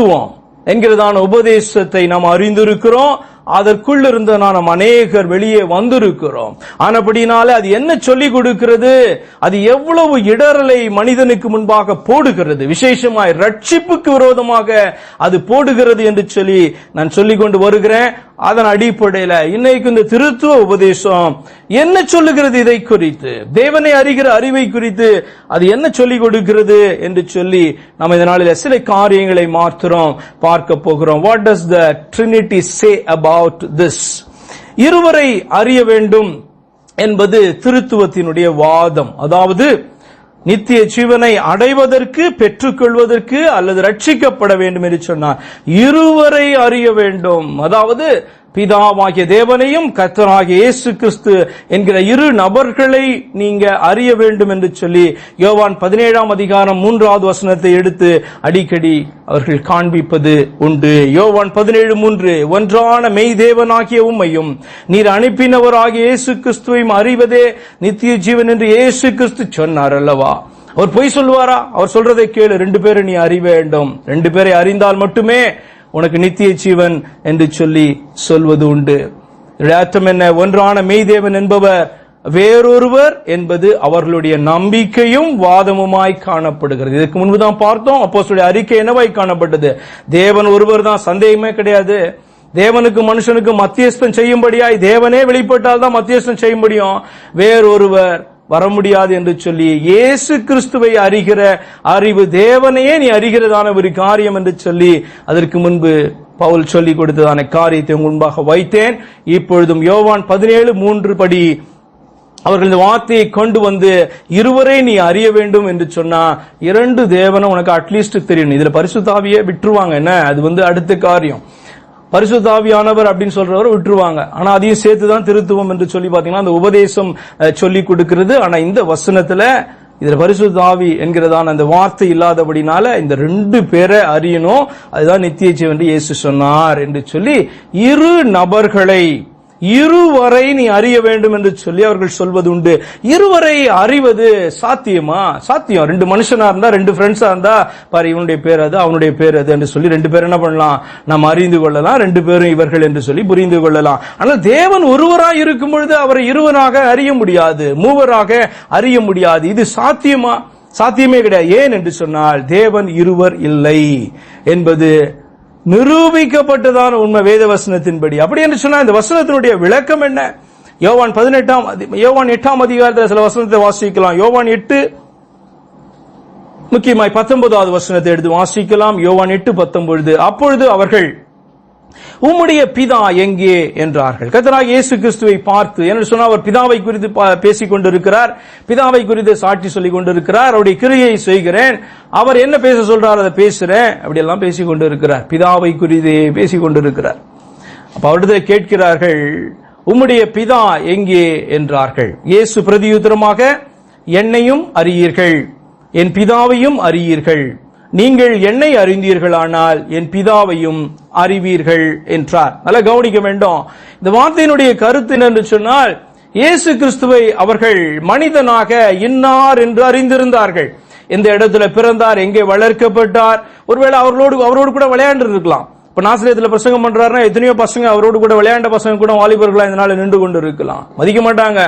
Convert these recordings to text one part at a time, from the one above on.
திருத்துவம் என்கிறதான உபதேசத்தை நாம் அறிந்திருக்கிறோம். அதற்குள் இருந்த நாம் அநேகர் வெளியே வந்திருக்கிறோம். ஆனபடினால அது என்ன சொல்லி கொடுக்கிறது? அது எவ்வளவு இடரலை மனிதனுக்கு முன்பாக போடுகிறது. விசேஷமாய் ரட்சிப்புக்கு விரோதமாக அது போடுகிறது என்று சொல்லி நான் சொல்லிக் கொண்டு வருகிறேன். அதன் அடிப்படையில இன்னைக்கு இந்த திருத்துவ உபதேசம் என்ன சொல்லுகிறது இதை குறித்து? தேவனை அறிகிற அறிவை குறித்து அது என்ன சொல்லிக் கொடுக்கிறது என்று சொல்லி நம்ம இதனால சில காரியங்களை மாத்திரம் பார்க்க போகிறோம். What does the Trinity say about this இருவரை அறிய வேண்டும் என்பது திருத்துவத்தினுடைய வாதம். அதாவது நித்திய ஜீவனை அடைவதற்கு பெற்றுக்கொள்வதற்கு அல்லது ரட்சிக்கப்பட வேண்டும் என்று சொன்னார். இருவரை அறிய வேண்டும். அதாவது பிதாவாகிய தேவனையும் கர்த்தராகிய இயேசு கிறிஸ்து என்கிற இரு நபர்களை நீங்க அறிய வேண்டும் என்று சொல்லி யோவான் பதினேழாம் அதிகாரம் மூன்றாவது வசனத்தை எடுத்து அடிக்கடி அவர்கள் காண்பிப்பது உண்டு. யோவான் பதினேழு மூன்று ஒன்றான மெய் தேவனாகிய உம்மையும் நீர் அனுப்பினவராகிய இயேசு கிறிஸ்துவையும் அறிவதே நித்திய ஜீவன் என்று இயேசு கிறிஸ்து சொன்னார் அல்லவா? அவர் பொய் சொல்லுவாரா? அவர் சொல்றதை கேளு. ரெண்டு பேரும் நீ அறிய வேண்டும். ரெண்டு பேரை அறிந்தால் மட்டுமே உனக்கு நித்திய ஜீவன் என்று சொல்லி சொல்வது உண்டு. அர்த்தம் என்ன? ஒன்றான மெய்தேவன் என்பவர் வேறொருவர் என்பது அவர்களுடைய நம்பிக்கையும் வாதமுமாய் காணப்படுகிறது. இதுக்கு முன்புதான் பார்த்தோம் அப்போ அறிக்கை என்னவாய் காணப்பட்டது? தேவன் ஒருவர் தான் சந்தேகமே கிடையாது. தேவனுக்கு மனுஷனுக்கு மத்தியஸ்தம் செய்யும்படியாய் தேவனே வெளிப்பட்டால் தான் மத்தியஸ்தம் செய்ய முடியும். வேறொருவர் வர முடியாது என்று சொல்லி இயேசு கிறிஸ்துவை அறிகிற அறிவு தேவனையே நீ அறிகிறதான ஒரு காரியம் என்று சொல்லி அதற்கு முன்பு பவுல் சொல்லி கொடுத்ததான காரியத்தை முன்பாக வைத்தேன். இப்பொழுதும் யோவான் பதினேழு மூன்று படி அவர்கள் இந்த வார்த்தையை கொண்டு வந்து இருவரை நீ அறிய வேண்டும் என்று சொன்னா இரண்டு தேவனை உனக்கு அட்லீஸ்ட் தெரியும். இதுல பரிசுத்தாவியே விட்டுருவாங்க. என்ன? அது வந்து அடுத்த காரியம். பரிசுத்தாவியானவர் அப்படின்னு சொல்றவர் விட்டுருவாங்க. ஆனா அதையும் சேர்த்து தான் திருத்துவம் என்று சொல்லி பாத்தீங்கன்னா அந்த உபதேசம் சொல்லி கொடுக்கிறது. ஆனா இந்த வசனத்துல இதுல பரிசுத்தாவி என்கிறதான அந்த வார்த்தை இல்லாதபடினால இந்த ரெண்டு பேரை அறியணும். அதுதான் நித்திய ஜீவன் இயேசு சொன்னார் என்று சொல்லி இரு நபர்களை இருவரை நீ அறிய வேண்டும் என்று சொல்லி அவர்கள் சொல்வது உண்டு இருவரை அறிவது சாத்தியமா? சாத்தியம். ரெண்டு மனுஷனா இருந்தா ரெண்டு ஃப்ரெண்ட்ஸா இருந்தா பாரு இவனுடைய பேர் அது அவனுடைய பேர் அது என்று சொல்லி ரெண்டு பேரும் என்ன பண்ணலாம்? நாம் அறிந்து கொள்ளலாம். ரெண்டு பேரும் இவர்கள் என்று சொல்லி புரிந்து கொள்ளலாம். ஆனால் தேவன் ஒருவராய் இருக்கும் பொழுது அவரை இருவராக அறிய முடியாது. மூவராக அறிய முடியாது. இது சாத்தியமா? சாத்தியமே கிடையாது. ஏன் என்று சொன்னால் தேவன் இருவர் இல்லை என்பது நிரூபிக்கப்பட்டதான உண்மை வேத வசனத்தின்படி. அப்படி என்று சொன்னா இந்த வசனத்தினுடைய விளக்கம் என்ன? யோவான் பதினெட்டாம் யோவான் எட்டாம் அதிகாரத்தில் சில வசனத்தை வாசிக்கலாம். யோவான் எட்டு முக்கியமாய் பத்தொன்பதாவது வசனத்தை எடுத்து வாசிக்கலாம். யோவான் எட்டு பத்தொன்பது. அப்பொழுது அவர்கள் உம்முடைய பிதா எங்கே? என்றார்கள். கத்தராக இயேசு கிறிஸ்துவை பார்த்து என்று சொன்னால் அவர் பிதாவை குறித்து பா- பேசிக் கொண்டிருக்கிறார். பிதாவை குறித்து சாட்சி சொல்லிக் கொண்டிருக்கிறார். அவருடைய கிரியை செய்கிறேன். அவர் என்ன பேச சொல்றார்? அதை பேசுறேன். அப்படி எல்லாம் பேசிக் கொண்டிருக்கிறார். பிதாவை குறித்து பேசிக் கொண்டிருக்கிறார். அப்ப அவரிடத்தில் கேட்கிறார்கள் உம்முடைய பிதா எங்கே? என்றார்கள். இயேசு பிரதியுத்தரமாக என்னையும் அறியீர்கள். என் பிதாவையும் அறியீர்கள். நீங்கள் என்னை அறிந்தீர்களானால் என் பிதாவையும் அறிவீர்கள் என்றார். நல்லா கவனிக்க வேண்டும். இந்த வார்த்தையினுடைய கருத்து என்று சொன்னால் இயேசு கிறிஸ்துவை அவர்கள் மனிதனாக இன்னார் என்று அறிந்திருந்தார்கள். எந்த இடத்துல பிறந்தார் எங்கே வளர்க்கப்பட்டார் ஒருவேளை அவர்களோடு அவரோடு கூட விளையாண்டு இருக்கலாம் இப்ப நாசிரியத்துல பிரசங்கம் பண்றாருன்னா எத்தனையோ பசங்க அவரோடு கூட விளையாண்ட பசங்க கூட வாலிபர்களா இந்த நாள் நின்று கொண்டு இருக்கலாம் மதிக்க மாட்டாங்க.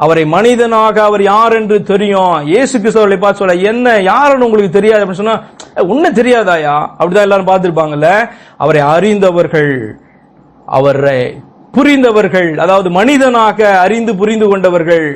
அவரை மனிதனாக அவர் யார் என்று தெரியும்? இயேசு கிறிஸ்தவர்களை பார்த்து சொல்ல என்ன யாருன்னு உங்களுக்கு தெரியாது? அப்படின்னு சொன்னா உன்ன தெரியாதாயா? அப்படிதான் எல்லாரும் பார்த்துருப்பாங்கல்ல. அவரை அறிந்தவர்கள் அவரை புரிந்தவர்கள் அதாவது மனிதனாக அறிந்து புரிந்து கொண்டவர்கள்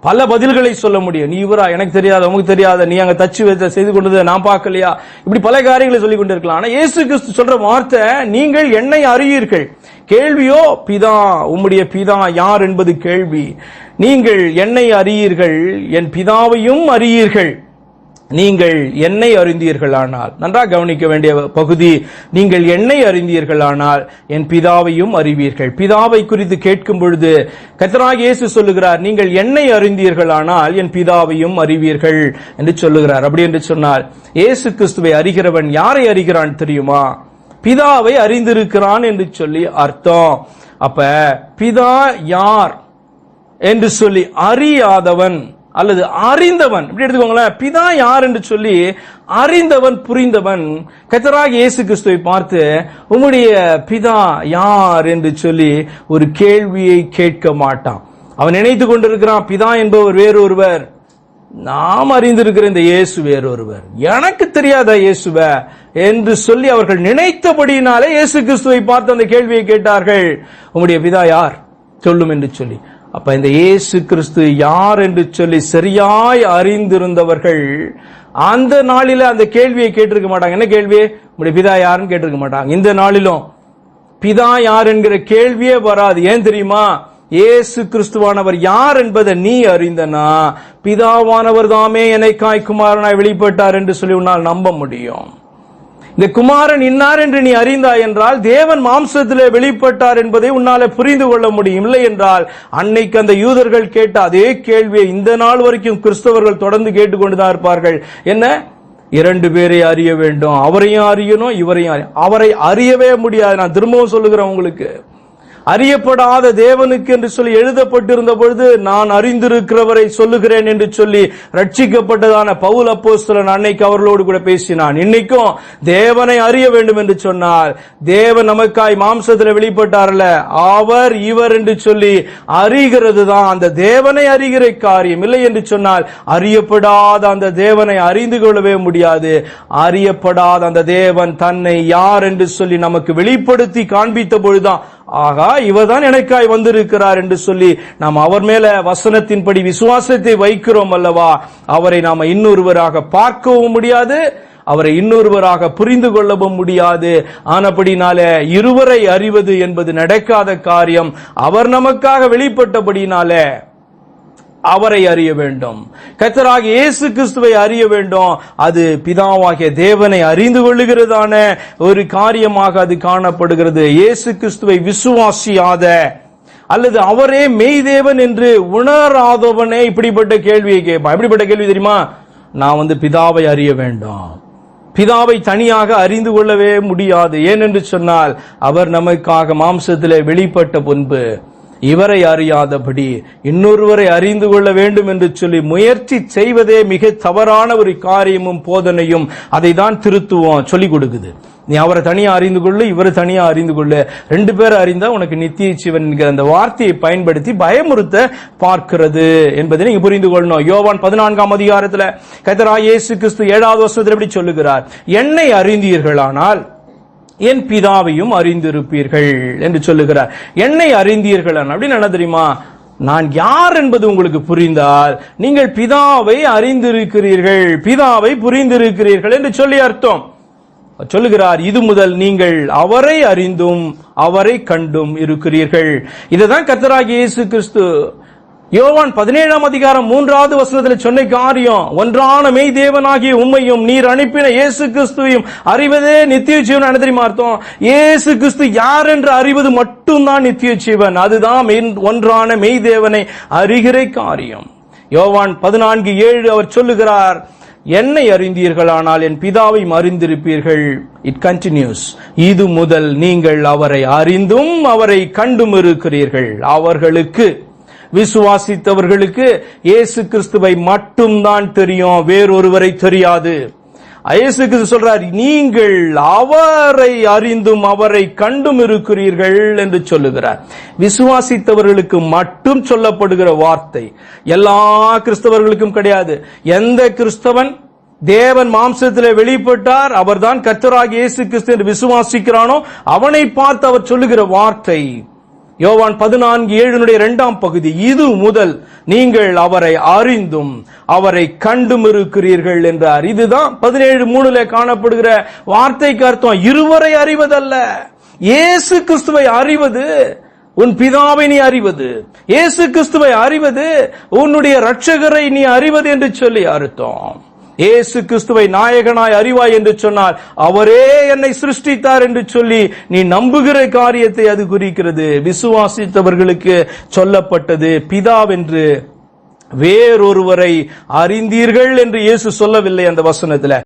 பல பதில்களை சொல்ல முடியும். நீ இவரா? எனக்கு தெரியாத? உனக்கு தெரியாத? நீ அங்க தச்சு வைத்த செய்து கொண்டது நான் பார்க்கலையா? இப்படி பல காரியங்களை சொல்லி கொண்டிருக்கலாம். ஆனா இயேசு கிறிஸ்து சொல்ற வார்த்தை நீங்கள் என்னை அறியீர்கள். கேள்வியோ பிதா உம்முடைய பிதா யார்? என்பது கேள்வி. நீங்கள் என்னை அறியீர்கள். என் பிதாவையும் அறியீர்கள். நீங்கள் என்னை அறிந்தீர்களானால் நன்றாக கவனிக்க வேண்டிய பகுதி நீங்கள் என்னை அறிந்தீர்களானால் என் பிதாவையும் அறிவீர்கள். பிதாவை குறித்து கேட்கும் பொழுது கத்தராக இயேசு சொல்லுகிறார் நீங்கள் என்னை அறிந்தீர்களானால் என் பிதாவையும் அறிவீர்கள் என்று சொல்லுகிறார். அப்படி என்று சொன்னார் இயேசு கிறிஸ்துவை அறிகிறவன் யாரை அறிகிறான் தெரியுமா? பிதாவை அறிந்திருக்கிறான் என்று சொல்லி அர்த்தம். அப்ப பிதா யார்? என்று சொல்லி அறியாதவன் அல்லது அறிந்தவன் இப்படி எடுத்துக்கோங்களேன் பிதா யார் என்று சொல்லி அறிந்தவன் புரிந்தவன் கத்தராக இயேசு கிறிஸ்துவை பார்த்து உம்முடைய பிதா யார் என்று சொல்லி ஒரு கேள்வியை கேட்க மாட்டான். அவன் நினைத்து கொண்டிருக்கிறான் பிதா என்பவர் வேறொருவர். நாம் அறிந்திருக்கிற இந்த இயேசு வேறொருவர். எனக்கு தெரியாத இயேசுவ? என்று சொல்லி அவர்கள் நினைத்தபடியினாலே இயேசு கிறிஸ்துவை பார்த்து அந்த கேள்வியை கேட்டார்கள். உங்களுடைய பிதா யார்? சொல்லும் என்று சொல்லி. அப்ப இந்த இயேசு கிறிஸ்து யார் என்று சொல்லி சரியாய் அறிந்திருந்தவர்கள் அந்த நாளில அந்த கேள்வியை கேட்டிருக்க மாட்டாங்க. என்ன கேள்வி? உங்களுடைய பிதா யாருன்னு கேட்டிருக்க மாட்டாங்க. இந்த நாளிலும் பிதா யார் என்கிற கேள்வியே வராது. ஏன் தெரியுமா? இயேசு கிறிஸ்துவானவர் யார் என்பதை நீ அறிந்தனா? பிதாவானவர் தாமே என்னை குமாரனாய் வெளிப்பட்டார் என்று சொல்லி உன்னால் நம்ப முடியும். இந்த குமாரன் இன்னார் என்று நீ அறிந்தாய் என்றால் தேவன் மாம்சத்திலே வெளிப்பட்டார் என்பதை உன்னால புரிந்து கொள்ள முடியும். இல்லை என்றால் அன்னைக்கு அந்த யூதர்கள் கேட்ட அதே கேள்வியை இந்த நாள் வரைக்கும் கிறிஸ்தவர்கள் தொடர்ந்து கேட்டுக்கொண்டுதான் இருப்பார்கள். என்ன? இரண்டு பேரை அறிய வேண்டும். அவரையும் அறியணும் இவரையும் அறிய- அவரை அறியவே முடியாது. நான் திரும்பவும் சொல்லுகிறேன் உங்களுக்கு. அறியப்படாத தேவனுக்கு என்று சொல்லி எழுதப்பட்டிருந்த பொழுது நான் அறிந்திருக்கிறவரை சொல்லுகிறேன் என்று சொல்லி ரட்சிக்கப்பட்டதான பவுல் அப்போஸ்தலன் அன்னைக்கு அவர்களோடு கூட பேசினான். இன்னைக்கும் தேவனை அறிய வேண்டும் என்று சொன்னால் தேவன் நமக்காய் மாம்சத்தில் வெளிப்பட்டார்ல அவர் இவர் என்று சொல்லி அறிகிறது தான். அந்த தேவனை அறிகிற காரியம் இல்லை என்று சொன்னால் அறியப்படாத அந்த தேவனை அறிந்து கொள்ளவே முடியாது. அறியப்படாத அந்த தேவன் தன்னை யார் என்று சொல்லி நமக்கு வெளிப்படுத்தி காண்பித்த பொழுதுதான் ஆகா இவர்தான் எனக்காய் வந்திருக்கிறார் என்று சொல்லி நாம் அவர் மேல வசனத்தின்படி விசுவாசத்தை வைக்கிறோம் அல்லவா? அவரை நாம இன்னொருவராக பார்க்கவும் முடியாது அவரை இன்னொருவராக புரிந்து கொள்ளவும் முடியாது. ஆனபடினால இருவரை அறிவது என்பது நடக்காத காரியம். அவர் நமக்காக வெளிப்பட்டபடினால அவரை அறிய வேண்டும். கத்தராக இயேசு கிறிஸ்துவை அறிய வேண்டும். அது பிதாவாகிய தேவனை அறிந்து கொள்ளுகிறதான ஒரு காரியமாக அது காணப்படுகிறது. இயேசு கிறிஸ்துவை விசுவாசியாத அல்லது அவரே மெய்தேவன் என்று உணராதவனே இப்படிப்பட்ட கேள்வியை கேட்பான். எப்படிப்பட்ட கேள்வி தெரியுமா? நான் வந்து பிதாவை அறிய வேண்டும். பிதாவை தனியாக அறிந்து கொள்ளவே முடியாது. ஏனென்று சொன்னால் அவர் நமக்காக மாம்சத்தில் வெளிப்பட்ட முன்பு இவரை அறியாதபடி இன்னொருவரை அறிந்து கொள்ள வேண்டும் என்று சொல்லி முயற்சி செய்வதே மிக தவறான ஒரு காரியமும் போதனையும் அதை தான் திருத்துவம் சொல்லிக் கொடுக்குது. நீ அவரை தனியா அறிந்து கொள்ளு இவரை தனியா அறிந்து கொள்ளு. ரெண்டு பேரும் அறிந்தா உனக்கு நித்திய சிவன் என்கிற அந்த வார்த்தையை பயன்படுத்தி பயமுறுத்த பார்க்கிறது என்பதை நீங்க புரிந்து கொள்ளணும். யோவான் பதினான்காம் அதிகாரத்துல கத்தரா இயேசு கிறிஸ்து ஏழாவது வருஷத்துல எப்படி சொல்லுகிறார். என்னை அறிந்தீர்களானால் என் பிதாவையும் அறிந்திருப்பீர்கள் என்று சொல்லுகிறார். என்னை அறிந்தீர்கள் அப்படின்னு என்ன தெரியுமா? நான் யார் என்பது உங்களுக்கு புரிந்தால் நீங்கள் பிதாவை அறிந்திருக்கிறீர்கள் பிதாவை புரிந்திருக்கிறீர்கள் என்று சொல்லி அர்த்தம். சொல்லுகிறார் இது முதல் நீங்கள் அவரை அறிந்தும் அவரை கண்டும் இருக்கிறீர்கள். இதுதான் கர்த்தராகிய இயேசு கிறிஸ்து யோவான் பதினேழாம் அதிகாரம் மூன்றாவது வசனத்தில் சொன்ன காரியம் ஒன்றான மெய் தேவனாகிய உம்மையும் நீர் அனுப்பின இயேசு கிறிஸ்துவையும் அறிவதே நித்திய ஜீவன் என்ன தெரியுமா அர்த்தம்? இயேசு கிறிஸ்து யார் என்று அறிவது மட்டும்தான் நித்திய ஜீவன் அதுதான் ஒன்றான மெய் தேவனை அறிகிற காரியம். யோவான் பதினான்கு ஏழு அவர் சொல்லுகிறார் என்னை அறிந்தீர்களானால் என் பிதாவையும் அறிந்திருப்பீர்கள் இட் கண்டினியூஸ் இது முதல் நீங்கள் அவரை அறிந்தும் அவரை கண்டும் இருக்கிறீர்கள். அவர்களுக்கு விசுவாசித்தவர்களுக்கு இயேசு கிறிஸ்துவை மட்டும்தான் தெரியும் வேறொருவரை தெரியாது. இயேசு கிறிஸ்து சொல்றார் நீங்கள் அவரை அறிந்தும் அவரை கண்டும் இருக்கிறீர்கள் என்று சொல்லுகிறார். விசுவாசித்தவர்களுக்கு மட்டும் சொல்லப்படுகிற வார்த்தை எல்லா கிறிஸ்தவர்களுக்கும் கிடையாது. எந்த கிறிஸ்தவன் தேவன் மாம்சத்தில் வெளிப்பட்டார் அவர்தான் கர்த்தராகிய இயேசு கிறிஸ்து என்று விசுவாசிக்கிறானோ அவனை பார்த்து அவர் சொல்லுகிற வார்த்தை யோவான் பதினான்கு ஏழுனுடைய இரண்டாம் பகுதி. இது முதல் நீங்கள் அவரை அறிந்தும் அவரை கண்டும் இருக்கிறீர்கள் என்றார். இதுதான் பதினேழு மூணுல காணப்படுகிற வார்த்தைக்கு அர்த்தம். இருவரை அறிவதல்ல. இயேசு கிறிஸ்துவை அறிவது உன் பிதாவை நீ அறிவது. இயேசு கிறிஸ்துவை அறிவது உன்னுடைய ரட்சகரை நீ அறிவது என்று சொல்லி அர்த்தம். இயேசு கிறிஸ்துவை நாயகனாய் அறிவாய் என்று சொன்னால் அவரே என்னை சிருஷ்டித்தார் என்று சொல்லி நீ நம்புகிற காரியத்தை அது குறிக்கிறது. விசுவாசித்தவர்களுக்கு சொல்லப்பட்டது பிதாவென்று வேறொருவரை அறிந்தீர்கள் என்று இயேசு சொல்லவில்லை அந்த வசனத்துல.